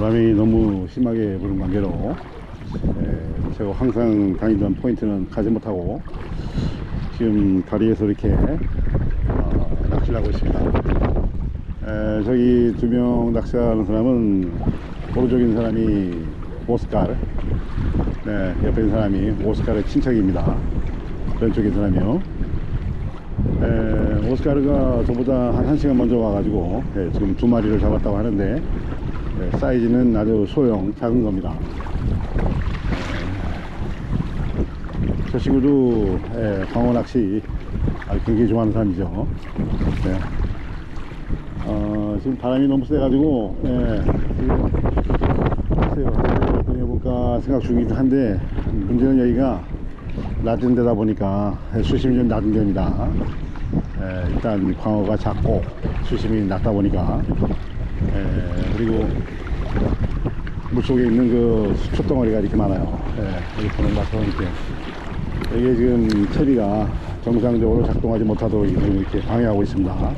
바람이 너무 심하게 부는 관계로 예, 제가 항상 다니던 포인트는 가지 못하고 지금 다리에서 이렇게 어, 낚시를 하고 있습니다. 에, 저기 두 명 낚시하는 사람은 있는 사람이 오스카르 네, 옆에 있는 사람이 오스카르 친척입니다. 있는 사람이요. 에, 오스카르가 저보다 한 1시간 먼저 와가지고 예, 지금 두 마리를 잡았다고 하는데 예, 사이즈는 아주 소형 작은 겁니다. 저 친구도 예, 광어 낚시 굉장히 좋아하는 사람이죠. 네. 어, 지금 바람이 너무 세가지고 예, 글쎄요 보내볼까 생각 중이긴 한데 문제는 여기가 낮은 데다 보니까 수심이 좀 낮은 데입니다. 예, 일단 광어가 작고 수심이 낮다 보니까 예, 그리고 물속에 있는 그 수초 덩어리가 이렇게 많아요. 예, 여기 보는 것처럼 이렇게 이게 지금 채비가 정상적으로 작동하지 못하도록 이렇게 방해하고 있습니다.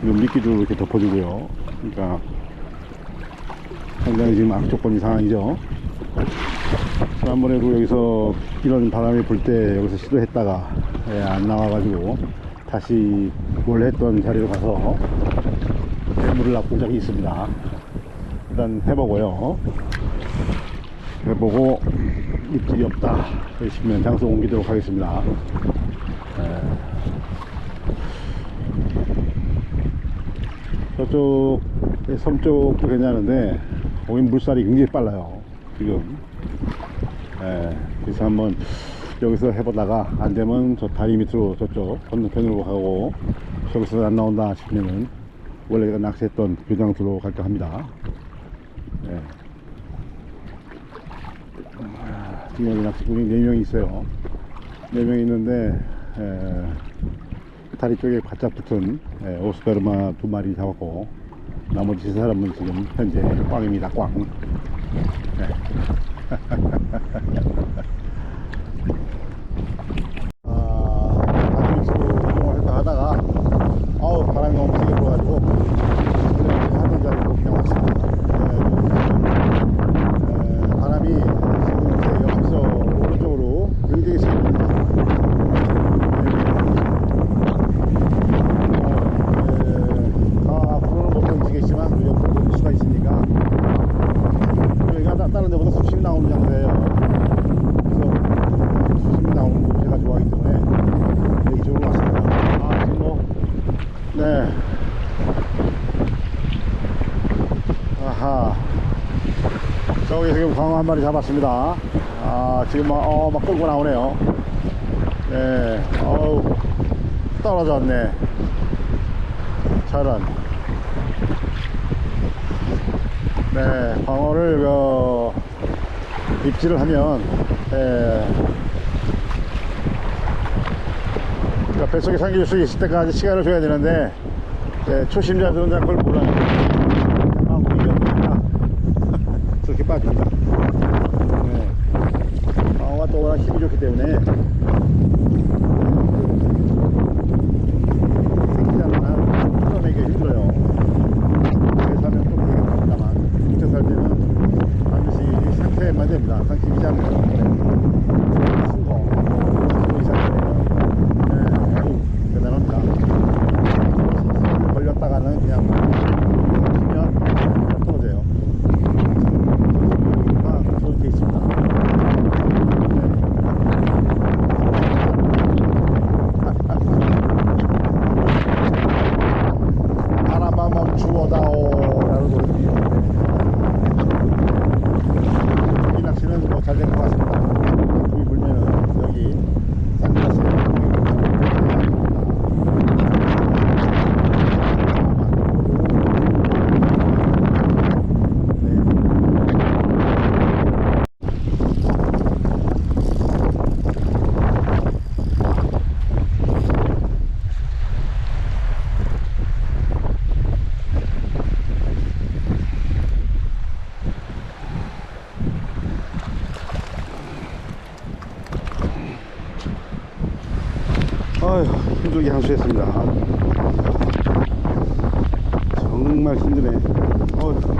그리고 미끼도 이렇게 덮어주고요. 그러니까 상당히 지금 악조건 이 상황이죠. 지난번에도 여기서 이런 바람이 불 때 여기서 시도했다가 예, 안 나와가지고 다시 원래 했던 자리로 가서 대 물을 납본 적이 있습니다. 일단 해보고요. 해보고 입질이 없다 싶으면 장소 옮기도록 하겠습니다. 예. 저쪽 섬 쪽도 괜찮은데 거기 물살이 굉장히 빨라요 지금 예, 그래서 한번 여기서 해보다가 안 되면 저 다리 밑으로 저쪽 건너편으로 가고 저기서 안 나온다 싶으면은 원래 내가 낚시했던 그 장소로 갈까 합니다 예. 아, 지금 여기 낚시꾼이 4명이 있어요 4명 있는데 예, 다리 쪽에 바짝 붙은 예, 오스카르마 두 마리 잡았고 나머지 세 사람은 지금 현재 꽝입니다 꽝 네. 아, 다리 밑으로 이동을 할까 하다가 아우 바람이 너무 세게 불어가지고 그냥 하던 자리로 그냥 왔습니다 예, 예, 바람이 지금 제 옆에서 오른쪽으로 굉장히 세게 붑니다 다 앞으로는 못 움직이겠지만 그 옆으로 돌릴 수가 있으니까 여기가 다- 다른 데보다 수심이 나오는 장소예요. 그래서 수심이 나오는 곳을 제가 좋아하기 때문에 네, 이쪽으로 왔습니다. 아 지금 뭐 네. 아하. 저기 지금 광어 한 마리 잡았습니다. 아 지금 막, 어, 막 끌고 나오네요. 네. 어우 떨어졌네. 저런 네 광어를 그 입질을 하면 예, 그러니까 뱃속에 삼킬 수 있을 때까지 시간을 줘야 되는데 예, 초심자들은 잘 그걸 몰라요 아 이겼다 저렇게 빠집니다 네. 광어가 또 워낙 힘이 좋기 때문에 생기자마자 풀어내기 힘들어요. 그래서 하면 또 되겠습니다만, 국제 살 때는 반드시 상태만 됩니다. 상태 이상은 큰 거, 큰 이상이면, 네, 아주 대단합니다. 걸렸다가는 그냥 치면 떨어져요. 아, 저렇게 있습니다. 바람아 멈추어다오 라는 소리입니다 이 낚시는 뭐 잘 된 것 같습니다 물이 불면은 여기 산가스에 아휴 힘들게 한수했습니다. 정말 힘드네 어휴.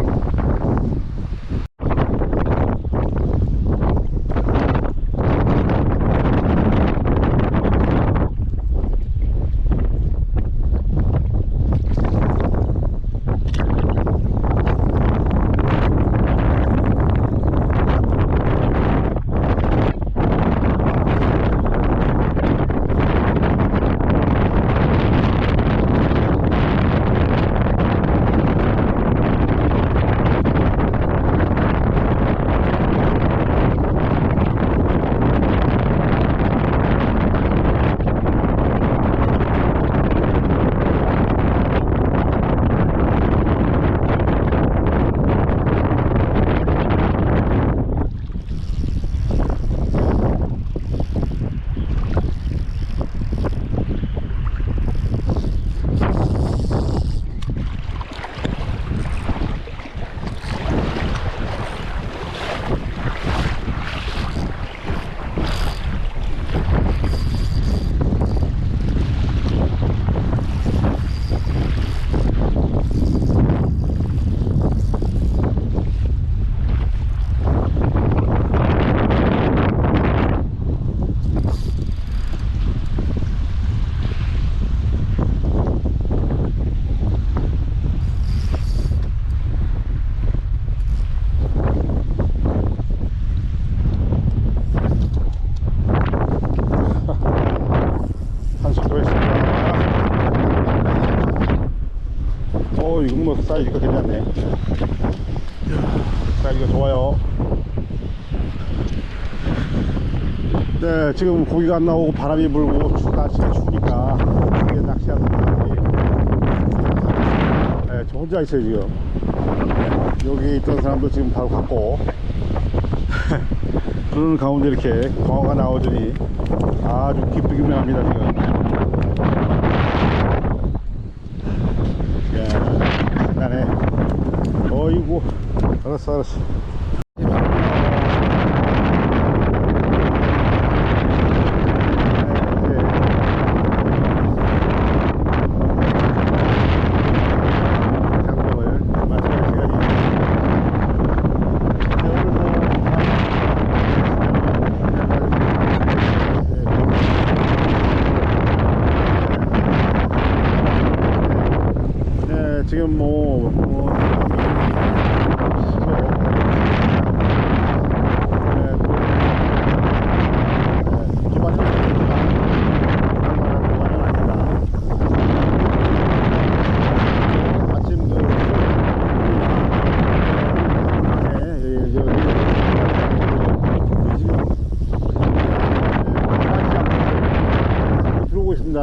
사이즈가 괜찮네. 사이즈가 좋아요. 네, 지금 고기가 안 나오고 바람이 불고 추, 날씨가 추우니까 이게 낚시하는 사람들이 네, 저 혼자 있어요 지금. 네, 여기 있던 사람도 지금 바로 갔고 그러는 가운데 이렇게 광어가 나오더니 아주 기쁘게 합니다 지금. 야, 신나네. 어이구, 알았어, 알았어. 장동을 마지막 시간이 네, 지금 뭐, 뭐 아침 그 네, 예, 저, 그, 지금 네, 들어오고 있습니다.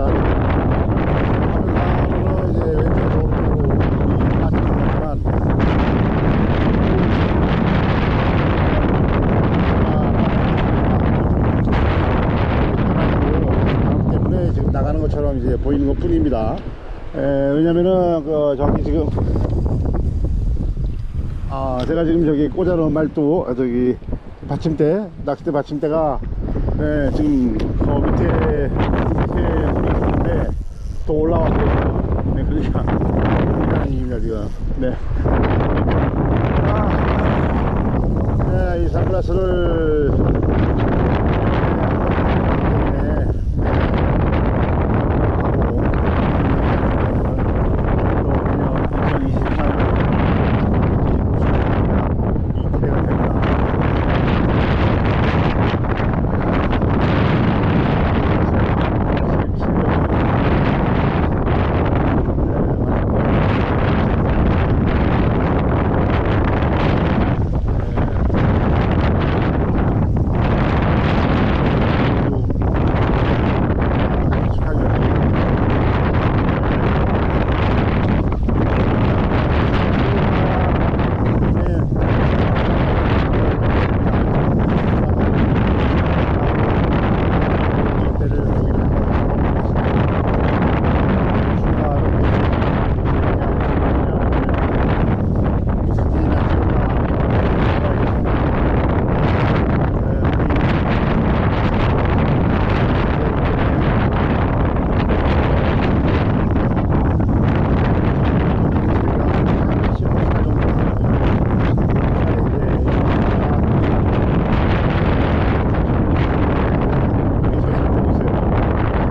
하늘은 이제 왼쪽으로 오른쪽으로 아침이지만 바람 때문에 지금 나가는 것처럼 이제 보이는 것 뿐입니다. 에, 왜냐면은 그 저기 지금 아 제가 지금 저기 꽂아놓은 말도 아, 저기 받침대 낚싯대 받침대가 네, 지금 저 밑에 밑에 또 올라왔고 네 그러니까 입니다 지금 네. 아, 네, 이 선글라스를 네, 네, 하고 또 그냥 2028년 이 기대가 됩니다.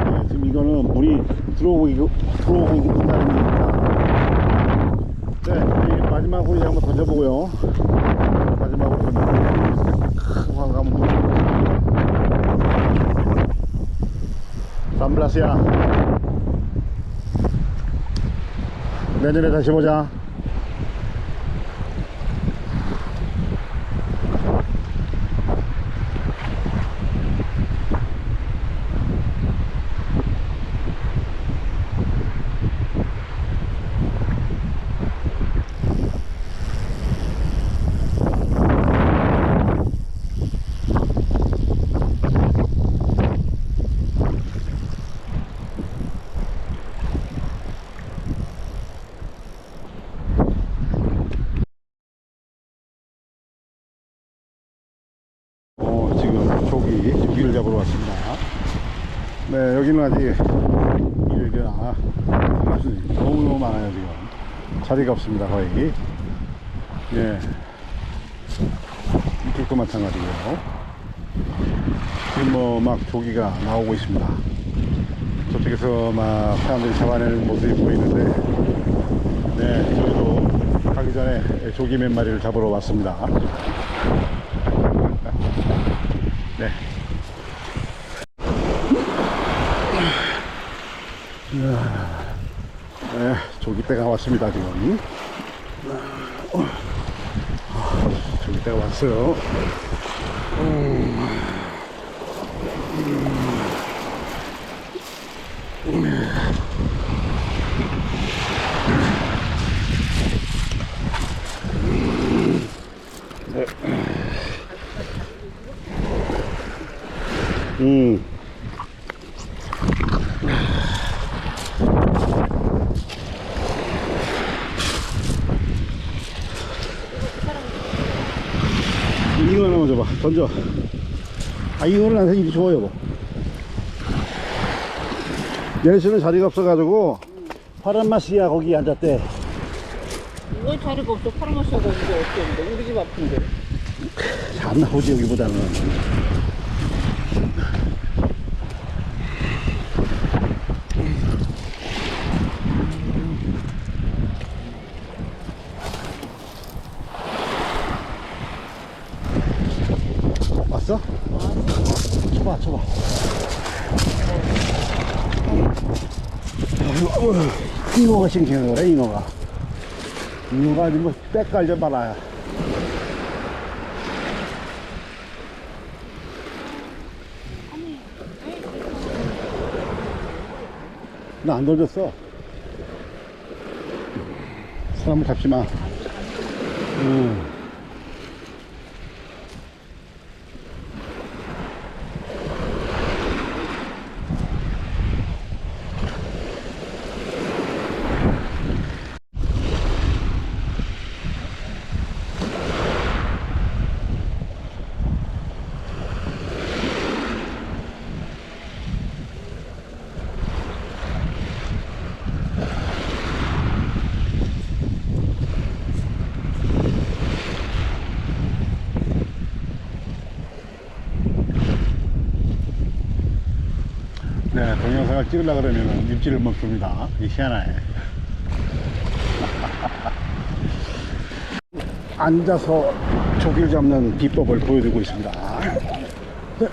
네, 지금 이거는 물이 들어오고 이거 들어오고 있다는 얘기입니다. 네, 이 마지막으로 이제 한번 던져보고요. 마지막으로 던져보고 큰 광감은 또 산블라스야. 내년에 다시 보자. 어, 지금 조기, 조기를 잡으러 왔습니다. 네, 여기는 아직 일가 너무너무 많아요, 지금. 자리가 없습니다, 거의. 예. 이쪽도 마찬가지고요. 지금 뭐 막 조기가 나오고 있습니다. 저쪽에서 막 사람들이 잡아내는 모습이 보이는데, 네, 저희도 가기 전에 조기 몇 마리를 잡으러 왔습니다. 네. 줄기대가 왔습니다 지금 아, 줄기대가 왔어요 음. 던져. 아, 이거는 나한테 이리 줘, 여보. 얘네 씨는 자리가 없어가지고, 파란 맛이야, 거기 앉았대. 왜 자리가 없어? 파란 맛이하고 이게 어때는데? 우리 집 앞인데. 잘 나오지, 여기보다는. 왔어? 쳐봐, 쳐봐. 어휴, 잉어가 싱싱한 거래, 잉어가. 잉어가 아주 뭐, 때깔 좀 봐라. 나 안 던졌어. 사람을 잡지 마. 음. 네, 동영상을 찍으려고 그러면 입질을 멈춥니다. 이 희한하네. 앉아서 조기를 잡는 비법을 보여드리고 있습니다. 네.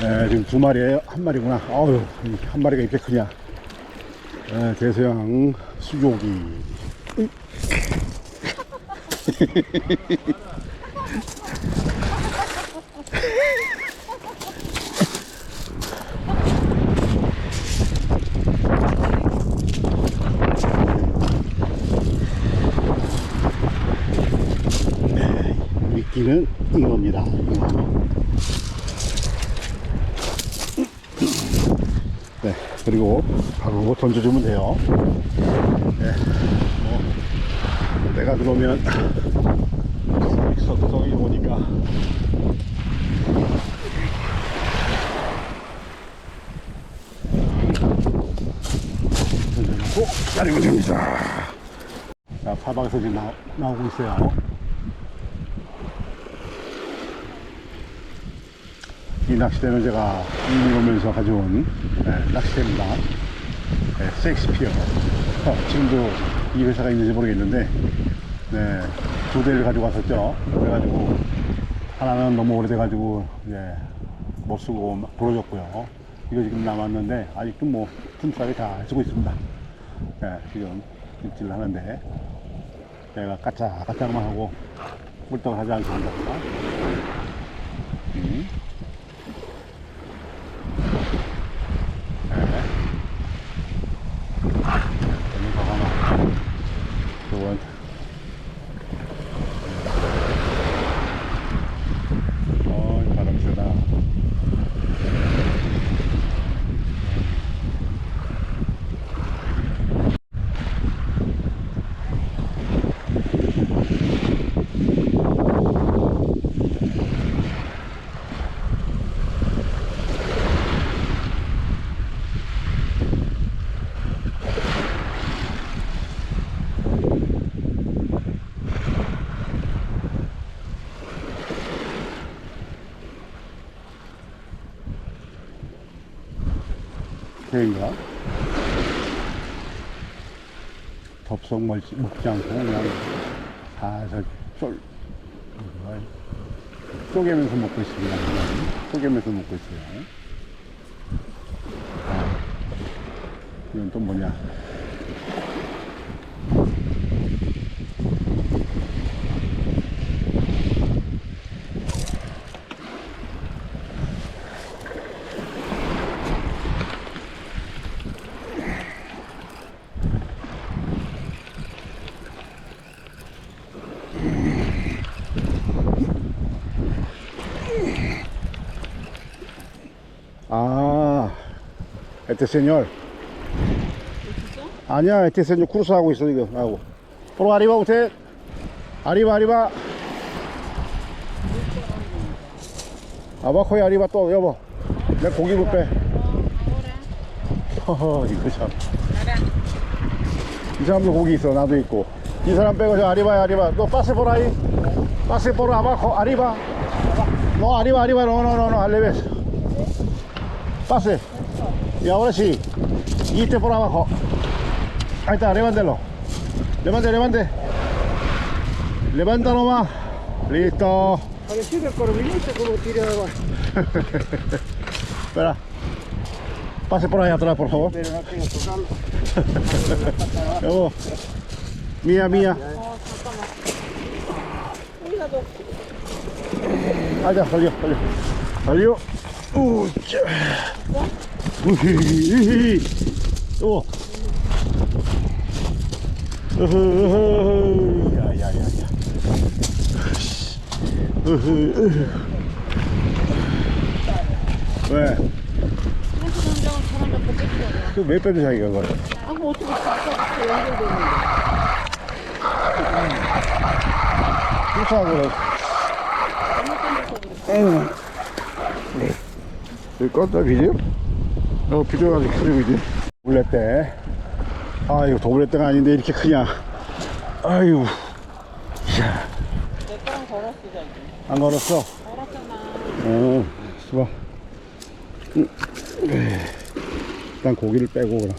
네, 지금 두 마리에요. 한 마리구나. 어휴, 이한 마리가 이렇게 크냐. 네, 대서양 수조기. 네, 미끼는 잉어입니다. 잉어. 네, 바로 던져주면 돼요. 네, 뭐, 내가 들어오면 석석이 오니까. 던져놓고 자리면 됩니다. 자, 사방에서 나, 나오고 있어요. 이 낚시대는 제가 이민 오면서 가져온 네, 낚시대입니다. 네, 섹스피어. 어, 지금도 이 회사가 있는지 모르겠는데, 네, 두 대를 가지고 왔었죠. 그래가지고, 하나는 너무 오래돼가지고, 이제, 못 쓰고 막 부러졌고요. 이거 지금 남았는데, 아직도 뭐, 튼튼하게 잘 쓰고 있습니다. 네, 지금 입질을 하는데, 내가 까짝까짝만 하고, 꿀떡을 하지 않습니다. 음. 저는 더 하나. 저건. 어, 바람 세다. 개인가? 덥석 멀지, 먹지 않고 그냥 살살 쫄. 쪼개면서 먹고 있습니다. 쪼개면서 먹고 있어요. 아, 이건 또 뭐냐? Este señor. 아니야, este señor 크루스 하고 있어 지금. 하고. Por arriba usted. Arriba, arriba. Y arriba todo, 여보. 내 고기 못 빼. 허허, 이거 참. 이 사람도 고기 있어, 나도 있고. 이 사람 빼고 저 arriba, arriba. 너 abajo, arriba. No, arriba, arriba, no, no, no, no, al revés. Pase. Y ahora sí. Y este por abajo. Ahí está, levántelo. Levante, levante. Levántalo más. Listo. Pareció una corvinita como tirada abajo. Espera. Pase por ahí atrás, por favor. Pero no tengo tocarlo. mía, mía. Allá, salió, salió. Salió. 우히히히. 오. 으흐, 으흐. 야, 야, 야, 야. 으흐. 왜? 그래서 당장은 사람 잡고 뺏기잖아. 그몇 배도 자기가 그걸. 아, 뭐 어떻게 진짜 연결되는데. 쫓아가고 그래. 에휴. 여기 껐다, 비디오? 어, 비디오가 아직 크리고 있지. 도블렛대. 아, 이거 도블렛대가 아닌데 이렇게 크냐. 아유. 이야, 내 거랑 걸었어, 자기. 안 걸었어? 걸었잖아. 어, 있어봐. 음, 일단 고기를 빼고 그럼.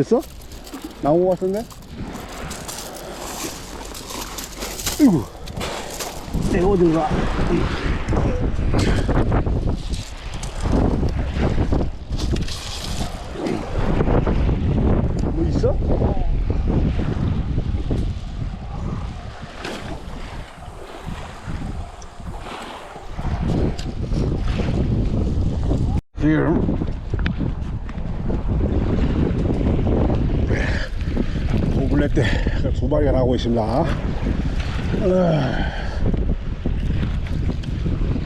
됐어? 나온 거 같은데? 이구. 내가 어딘가. 뭐 있어? 지금 마리가 나오고 있습니다. 아.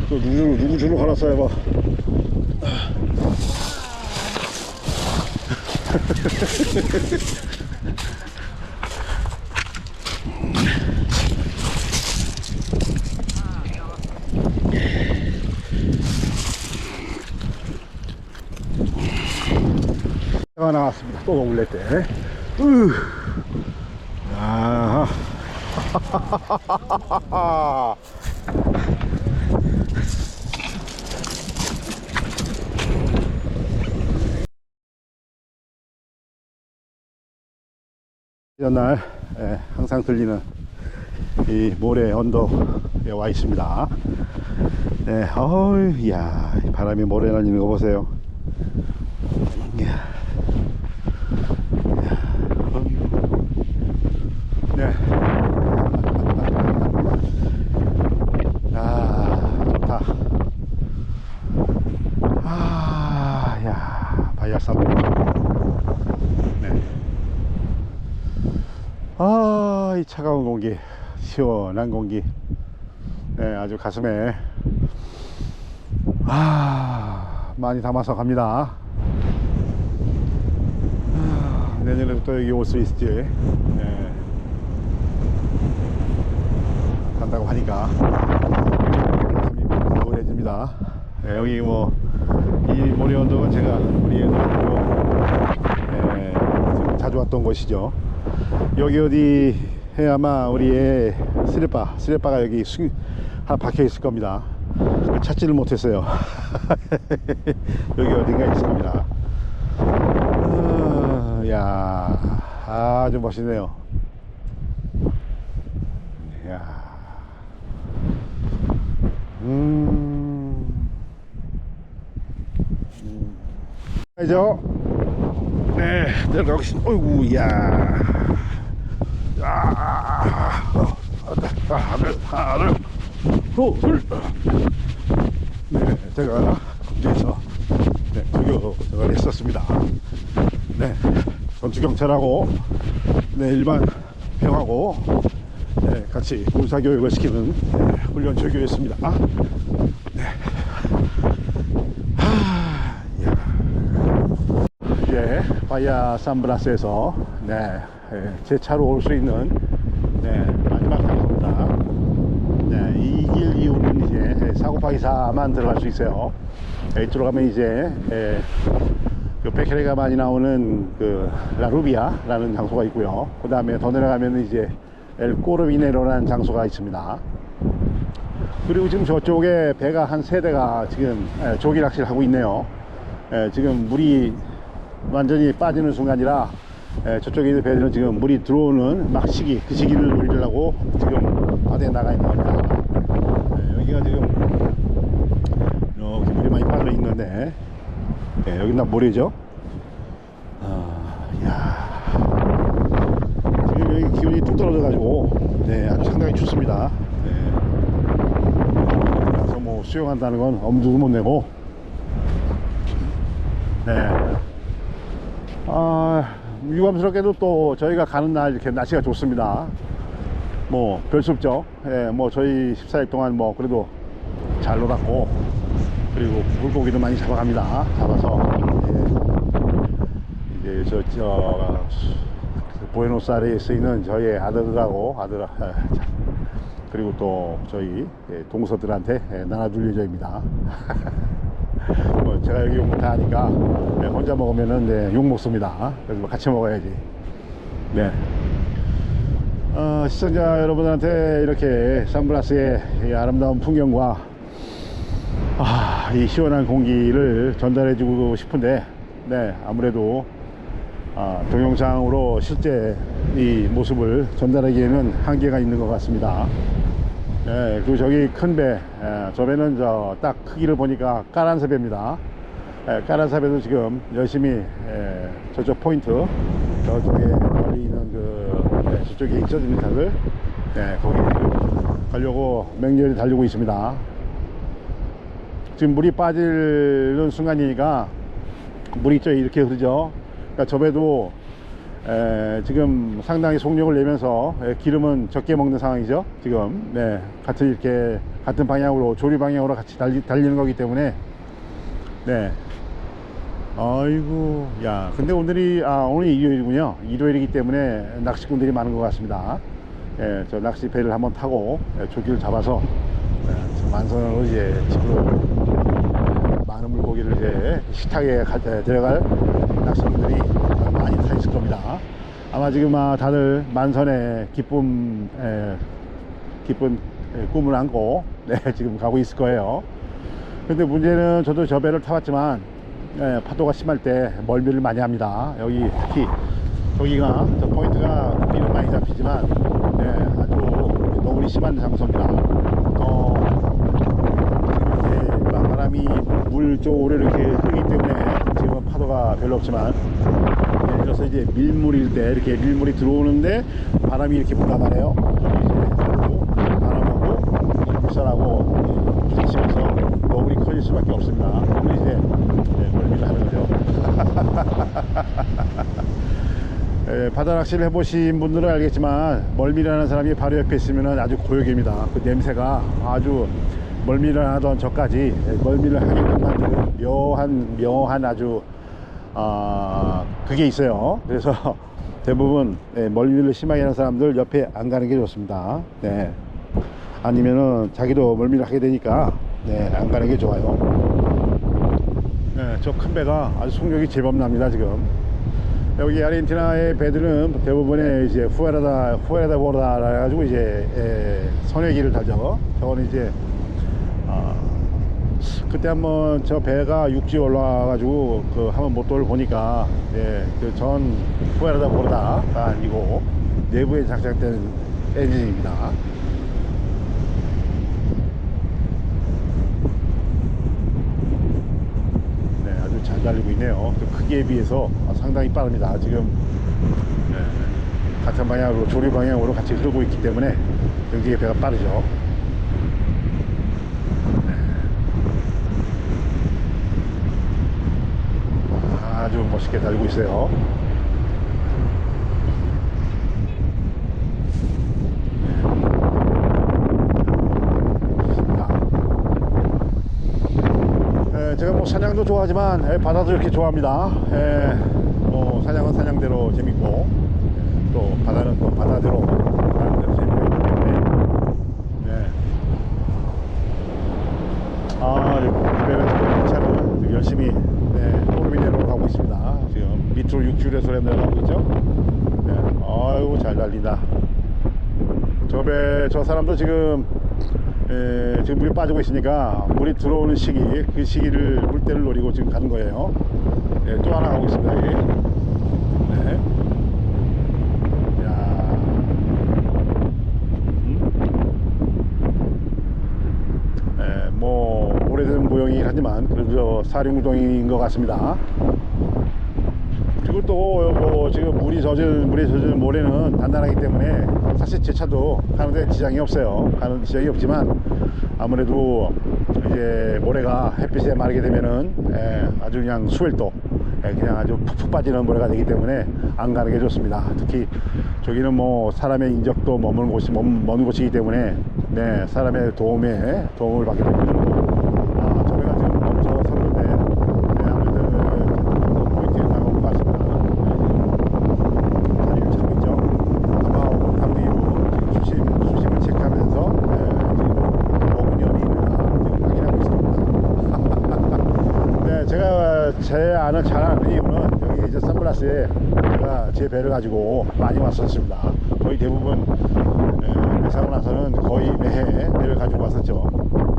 또 누구, 누구 줄로 갈았어 해봐. 가 나왔습니다. 또 올렸대. 으. 이런 날 예, 항상 들리는 이 모래 언덕에 와 있습니다. 네, 어우, 야, 이 바람이 모래 날리는 거 보세요. 이야, 어이구. 네. 아, 좋다. 아, 야, 바이아산. 네. 아, 이 차가운 공기, 시원한 공기. 네, 아주 가슴에, 아, 많이 담아서 갑니다. 아, 내년에도 여기 올 수 있을지, 예. 간다고 하니까, 가슴이 우울해집니다. 예, 여기 뭐, 이 모래 언덕은 제가 우리 예전으로, 예, 좀 자주 왔던 곳이죠. 여기 어디 아마 우리의 스레빠, 스레빠가 여기 승, 하나 박혀 있을 겁니다. 찾지를 못했어요. 여기 어딘가 있을 겁니다. 아, 야, 아주 멋있네요. 야, 음, 음. 이죠? 네, 내려가고 있습니다. 어이구, 야. 야, 어, 하나, 하나, 둘, 둘. 네, 제가 군대에서 네, 조교 생활을 했었습니다. 네, 전투경찰하고 네, 일반 병하고 네, 같이 군사교육을 시키는 네, 훈련 조교였습니다. 네. 하, 야. 이제 바이아 산브라스에서 네, 예, 제 차로 올 수 있는 네, 마지막 장소입니다. 네, 이 길 이후는 이제 사고파기사만 들어갈 수 있어요. 예, 이쪽으로 가면 이제 예, 그 베케레가 많이 나오는 그 라루비아라는 장소가 있고요. 그 다음에 더 내려가면 이제 엘 꼬르비네로라는 장소가 있습니다. 그리고 지금 저쪽에 배가 한 세 대가 지금 예, 조기 낚시를 하고 있네요. 예, 지금 물이 완전히 빠지는 순간이라 예, 저쪽에 있는 배들은 지금 물이 들어오는 막 시기 그 시기를 노리려고 지금 바다에 나가 있는 겁니다. 예, 여기가 지금 이렇게 물이 많이 빠져 있는데 예, 여기는 다 모래죠. 아, 야. 지금 여기 기온이 뚝 떨어져 가지고 네, 아주 상당히 춥습니다. 네. 그래서 뭐 수영한다는 건 엄두도 못 내고 네. 아, 유감스럽게도 또 저희가 가는 날 이렇게 날씨가 좋습니다. 뭐, 별 수 없죠. 예, 뭐, 저희 14일 동안 뭐, 그래도 잘 놀았고, 그리고 물고기도 많이 잡아갑니다. 잡아서, 예, 이제 저, 저, 부에노스아이레스에 있는 저희 아들들하고, 아들, 아, 참. 그리고 또 저희 예, 동서들한테 예, 나눠줄 예정입니다. 뭐 제가 여기 욕 못하니까 네, 혼자 먹으면은 네, 욕 먹습니다. 그래서 뭐 같이 먹어야지. 네. 어, 시청자 여러분한테 이렇게 산브라스의 이 아름다운 풍경과 아, 이 시원한 공기를 전달해 주고 싶은데, 네, 아무래도 아, 동영상으로 실제 이 모습을 전달하기에는 한계가 있는 것 같습니다. 네, 그 저기 큰 배, 예, 저 배는 저 딱 크기를 보니까 까란새 배입니다. 예, 까란새 배도 지금 열심히 예, 저쪽 포인트, 저쪽에 멀리 있는 그 예, 저쪽에 지미탑을 예, 거기 가려고 맹렬히 달리고 있습니다. 지금 물이 빠지는 순간이니까 물이 있죠, 이렇게 흐르죠. 그러니까 저 배도 에, 지금 상당히 속력을 내면서 에, 기름은 적게 먹는 상황이죠. 지금 네, 같은 이렇게 같은 방향으로 조리 방향으로 같이 달리, 달리는 거기 때문에 네. 아이고 야 근데 오늘이 아 오늘이 일요일이군요. 일요일이기 때문에 낚시꾼들이 많은 것 같습니다. 예, 저 낚시 배를 한번 타고 예, 조기를 잡아서 예, 저 만선으로 이제 집으로 많은 물고기를 이제 식탁에 가, 에, 들어갈 낚시꾼들이 많이 타 있을 겁니다. 아마 지금 아, 다들 만선의 기쁨, 에, 기쁜 에, 꿈을 안고 네, 지금 가고 있을 거예요. 근데 문제는 저도 저 배를 타봤지만 예, 파도가 심할 때 멀미를 많이 합니다. 여기 특히 저기가 저 포인트가 고기는 많이 잡히지만 예, 아주 너울이 심한 장소입니다. 어, 바- 바람이 물 쪽으로 이렇게 흐르기 때문에 지금은 파도가 별로 없지만 들어서 이제 밀물일 때 이렇게 밀물이 들어오는데 바람이 이렇게 말이에요. 이제 바람하고 물살하고 부딪히면서 너울이 커질 수밖에 없습니다. 그러면 이제 네, 멀미를 하는 거죠. 예, 바다 낚시를 해보신 분들은 알겠지만 멀미라는 사람이 바로 옆에 있으면 아주 고역입니다. 그 냄새가 아주 멀미를 하던 저까지 예, 멀미를 하게끔 만드는 묘한 묘한 아주 아 그게 있어요. 그래서 대부분 예, 멀미를 심하게 하는 사람들 옆에 안 가는 게 좋습니다. 네. 아니면은 자기도 멀미를 하게 되니까 네, 안 가는 게 좋아요. 네, 저 큰 배가 아주 속력이 제법 납니다 지금. 여기 아르헨티나의 배들은 대부분의 이제 후에라다 후에라다 보르다 해가지고 이제 에, 선회기를 타죠. 저거는 이제 아, 그때 한번 저 배가 육지 올라와가지고 그 한번 모터를 보니까 예, 그전 후에라다 보르다가 아니고 내부에 장착된 엔진입니다. 네, 아주 잘 달리고 있네요. 그 크기에 비해서 상당히 빠릅니다. 지금 네, 같은 방향으로 조리 방향으로 같이 흐르고 있기 때문에 굉장히 배가 빠르죠. 네. 아주 멋있게 달리고 있어요. 네. 에, 제가 뭐 사냥도 좋아하지만 에, 바다도 이렇게 좋아합니다. 에, 뭐 사냥은 사냥대로 재밌고 에, 또 바다는 또 바다대로 재미가 있기 때문에 네. 아, 이 배는 지금 차로 지금 열심히 네, 호르비 내려가고 있습니다. 밑으로 6줄에서 내려가고 있죠. 네. 아이고 잘 달린다. 저 배, 저 사람도 지금 에, 지금 물이 빠지고 있으니까 물이 들어오는 시기 그 시기를 물때를 노리고 지금 가는 거예요. 네, 또 하나 가고 있습니다. 에, 뭐 오래된 모형이긴 하지만 그래도 사륜구동인 것 같습니다. 또 뭐, 지금 물이 젖은 물이 젖은 모래는 단단하기 때문에 사실 제 차도 가는데 지장이 없어요. 가는 지장이 없지만 아무래도 이제 모래가 햇빛에 마르게 되면은 예, 아주 그냥 수일도 예, 그냥 아주 푹푹 빠지는 모래가 되기 때문에 안 가는 게 좋습니다. 특히 저기는 뭐 사람의 인적도 머무는 곳이 먼 곳이기 때문에 네 사람의 도움에 도움을 받게 됩니다. 아, 저희가 지금 멈춰 섰는데 네, 아무래도 그 포인트에 다가온 것 같습니다. 네, 지금 다리를 잡고 있죠. 아마 담비로 지금 수심, 수심을 체크하면서 네, 지금 5분열이 있는가 지금 확인하고 있습니다. 네, 제가 제 아는 잘 아는 이유는 여기 이제 선글라스에 제가 제 배를 가지고 많이 왔었습니다. 거의 대부분 네, 배 사고 나서는 거의 매해 배를 가지고 왔었죠.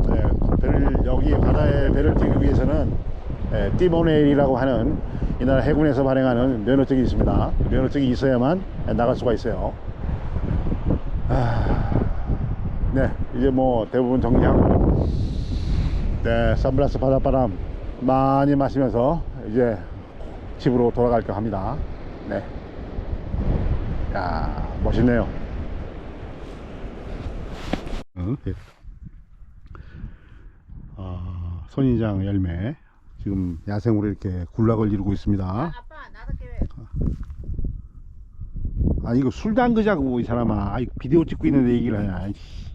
네, 배를 여기 바다에 배를 뛰기 위해서는 네, 띠모네일이라고 하는 이 나라 해군에서 발행하는 면허증이 있습니다. 그 면허증이 있어야만 나갈 수가 있어요. 아, 네, 이제 뭐 대부분 정리하고 네, 선글라스 바닷바람 많이 마시면서 이제 집으로 돌아갈까 합니다. 네. 야, 멋있네요. 어, 예. 아, 선인장 열매. 지금 야생으로 이렇게 군락을 이루고 있습니다. 아빠 나도 계획. 아, 이거 술 담그자고, 이 사람아. 아, 이거 비디오 찍고 있는데 얘기를 하냐. 아이씨.